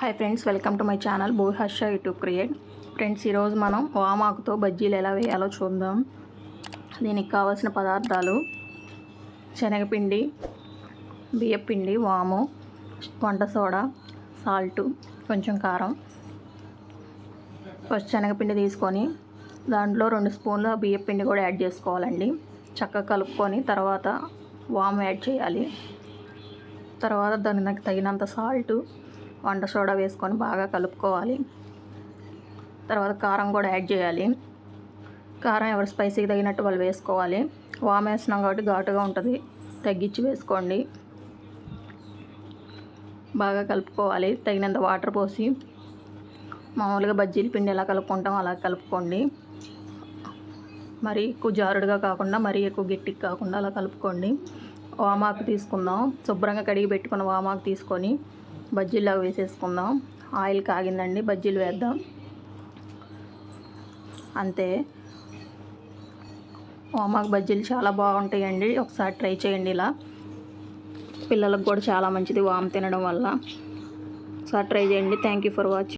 Hi friends welcome to my channel Bhuharsha YouTube create friends ఈరోజు మనం వామాకుతో బజ్జీలు ఎలా వేయాలో చూద్దాం. దీనికి కావాల్సిన పదార్థాలు శనగపిండి బియ్యపిండి వాము వంట సోడా సాల్ట్ కొంచెం కారం. ఫస్ట్ శనగపిండి తీసుకొని దాంట్లో రెండు స్పూన్ల బియ్యపిండి కూడా యాడ్ చేసుకోవాలండి. చక్కగా కలుపుకొని తర్వాత వాము యాడ్ చేయాలి. తర్వాత దానికి తగినంత సాల్ట్ వంట సోడా వేసుకొని బాగా కలుపుకోవాలి. తర్వాత కారం కూడా యాడ్ చేయాలి. కారం ఎవరు స్పైసీకి తగినట్టు వాళ్ళు వేసుకోవాలి. వామ్ వేస్తున్నాం కాబట్టి ఘాటుగా ఉంటుంది. తగ్గించి వేసుకోండి. బాగా కలుపుకోవాలి. తగినంత వాటర్ పోసి మామూలుగా బజ్జీల పిండి ఎలా కలుపుకుంటాం. అలా కలుపుకోండి. మరీ ఎక్కువ జారుడుగా కాకుండా మరీ ఎక్కువ గట్టికి కాకుండా అలా కలుపుకోండి. వామాకు తీసుకుందాం. శుభ్రంగా కడిగి పెట్టుకున్న వామాకు తీసుకొని బజ్జీలాగా వేసేసుకుందాం. ఆయిల్ కాగిందండి బజ్జీలు వేద్దాం. అంతే. వామాకు బజ్జీలు చాలా బాగుంటాయండి. ఒకసారి ట్రై చేయండి ఇలా. పిల్లలకు కూడా చాలా మంచిది వామ్ తినడం వల్ల. ఒకసారి ట్రై చేయండి. Thank you for watching